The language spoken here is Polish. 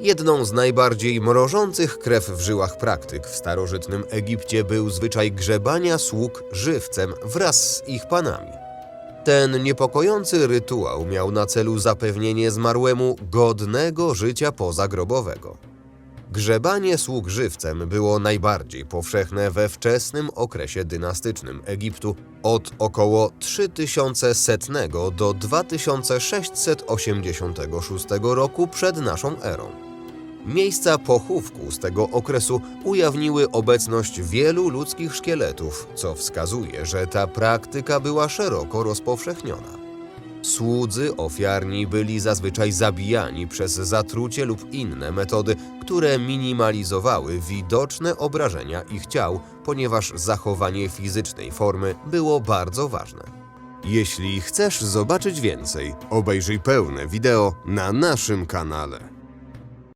Jedną z najbardziej mrożących krew w żyłach praktyk w starożytnym Egipcie był zwyczaj grzebania sług żywcem wraz z ich panami. Ten niepokojący rytuał miał na celu zapewnienie zmarłemu godnego życia pozagrobowego. Grzebanie sług żywcem było najbardziej powszechne we wczesnym okresie dynastycznym Egiptu od około 3100 do 2686 roku przed naszą erą. Miejsca pochówku z tego okresu ujawniły obecność wielu ludzkich szkieletów, co wskazuje, że ta praktyka była szeroko rozpowszechniona. Słudzy ofiarni byli zazwyczaj zabijani przez zatrucie lub inne metody, które minimalizowały widoczne obrażenia ich ciał, ponieważ zachowanie fizycznej formy było bardzo ważne. Jeśli chcesz zobaczyć więcej, obejrzyj pełne wideo na naszym kanale.